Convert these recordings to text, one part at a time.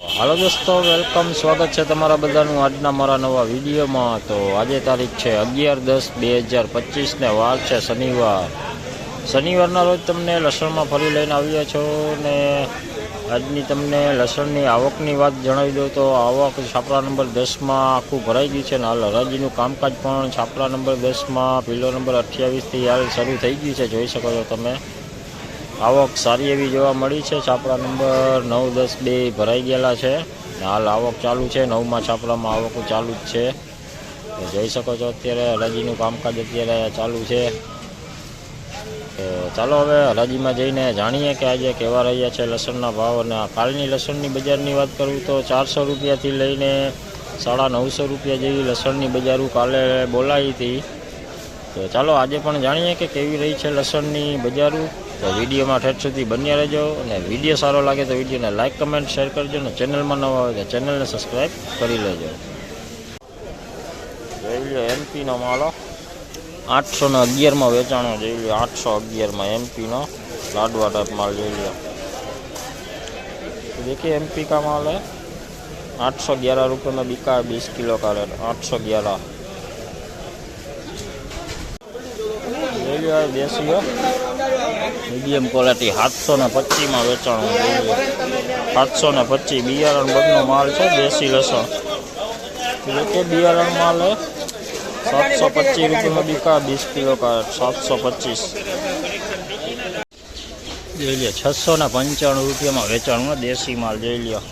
હાલો દોસ્તો, વેલકમ. સ્વાગત છે તમારા બધાનું આજના મારા નવા વિડીયોમાં. તો આજે તારીખ છે અગિયાર દસ બે હજાર પચીસને વાર છે શનિવાર. શનિવારના રોજ તમને લસણમાં ફરી લઈને આવ્યા છો ને આજની તમને લસણની આવકની વાત જણાવી દઉં તો આવક છાપરા નંબર દસમાં આખું ભરાઈ ગયું છે ને હાલ હરાજીનું કામકાજ પણ છાપરા નંબર દસમાં, પિલો નંબર અઠ્યાવીસથી હાલ શરૂ થઈ ગયું છે. જોઈ શકો છો તમે. આવક સારી એવી જોવા મળી છે. છાપરા નંબર નવ દસ બે ભરાઈ ગયેલા છે. હાલ આવક ચાલુ છે. નવમાં છાપરામાં આવક ચાલુ જ છે. જોઈ શકો છો અત્યારે હરાજીનું કામકાજ અત્યારે ચાલુ છે. ચાલો હવે હરાજીમાં જઈને જાણીએ કે આજે કેવા રહ્યા છે લસણના ભાવ અને કાલની લસણની બજારની વાત કરું તો ચારસો રૂપિયાથી લઈને સાડા નવસો રૂપિયા જેવી લસણની બજારો કાલે બોલાવી હતી. તો ચાલો આજે પણ જાણીએ કે કેવી રહી છે લસણની બજારો. તો વિડીયોમાં ઠેઠ સુધી બન્યા રહેજો અને વિડીયો સારો લાગે તો વિડીયોને લાઇક કમેન્ટ શેર કરજો અને ચેનલમાં નવા હોય તો ચેનલને સબસ્ક્રાઈબ કરી લેજો જોઈ લો એમપીનો માલો આઠસો ને અગિયારમાં વેચાણો જોઈ લો આઠસો અગિયારમાં એમપીનો લાડવા ટાઈપ માલ જોઈ લો तो देखिए एमपी का माल है आठ सौ ग्यारह रुपये में बिका है बीस किलो का रेट आठ सौ ग्यारह ले लिया है देसी है મીડિયમ ક્વોલિટી સાતસો ને પચીસમાં વેચાણું સાતસો ને પચીસ બિયારણ બધનો માલ છે, દેશી લસણ. એટલે કે બિયારણ માલ સાતસો પચીસ રૂપિયાનો બીકા, વીસ કિલો કા સાતસો પચીસ. જોઈ લે છસો ને પંચાણું રૂપિયામાં વેચાણમાં દેશી માલ જોઈ લ્યો.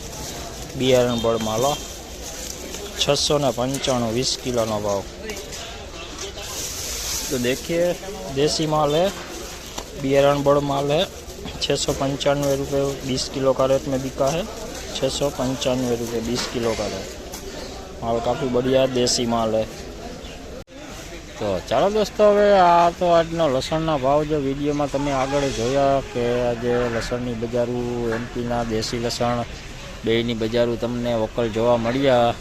બિયારણ બળ માલો છસો ને પંચાણું, વીસ કિલોનો ભાવ. તો દેખીએ, દેશી માલ હે. बियारण बड़ माल है छः सौ पंचानवे रुपये बीस किलो का रेट में बिका है छः सौ पंचानवे रुपये बीस किलो का रेट माल काफ़ी बढ़िया है देसी माल है તો ચાલો દોસ્તો હવે આ તો આજનો લસણના ભાવ જો વિડીયોમાં તમે આગળ જોયા કે આજે લસણની બજારું એમપીના દેશી લસણ બેયની બજારું તમને વકલ જોવા મળ્યા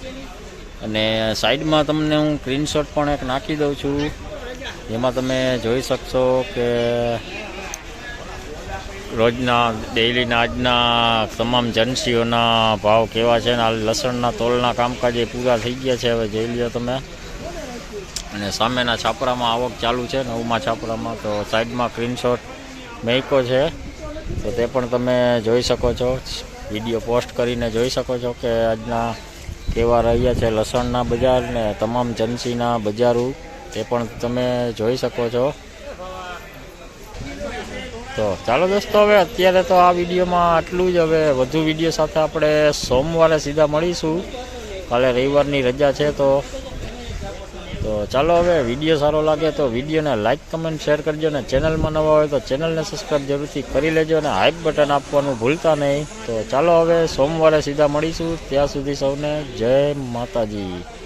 અને સાઈડમાં તમને હું સ્ક્રીનશોટ પણ એક નાખી દઉં છું એમાં તમે જોઈ શકશો કે રોજના ડેઇલીના આજના તમામ જનસીઓના ભાવ કેવા છે ને હાલ લસણના તોલના કામકાજ એ પૂરા થઈ ગયા છે હવે જોઈ લ્યો તમે. અને સામેના છાપરામાં આવક ચાલુ છે, નવમાં છાપરામાં તો સાઈડમાં સ્ક્રીનશોટ મેકો છે. તો તે પણ તમે જોઈ શકો છો. વીડિયો પોસ્ટ કરીને જોઈ શકો છો કે આજના કેવા રહ્યા છે લસણના બજાર ને તમામ જનસીના બજારો. તે પણ તમે જોઈ શકો છો. તો ચાલો દોસ્તો, હવે અત્યારે તો આ વિડીયોમાં આટલું જ. હવે વધુ વીડિયો સાથે આપણે સોમવારે સીધા મળીશું. કાલે રવિવારની રજા છે તો. તો ચાલો હવે વીડિયો સારો લાગે તો વિડીયોને લાઇક કમેન્ટ, શેર કરજો અને ચેનલમાં નવા હોય તો ચેનલને સબસ્ક્રાઈબ જરૂરથી કરી લેજો અને હાઇક બટન આપવાનું ભૂલતા નહીં. તો ચાલો હવે સોમવારે સીધા મળીશું. ત્યાં સુધી સૌને જય માતાજી.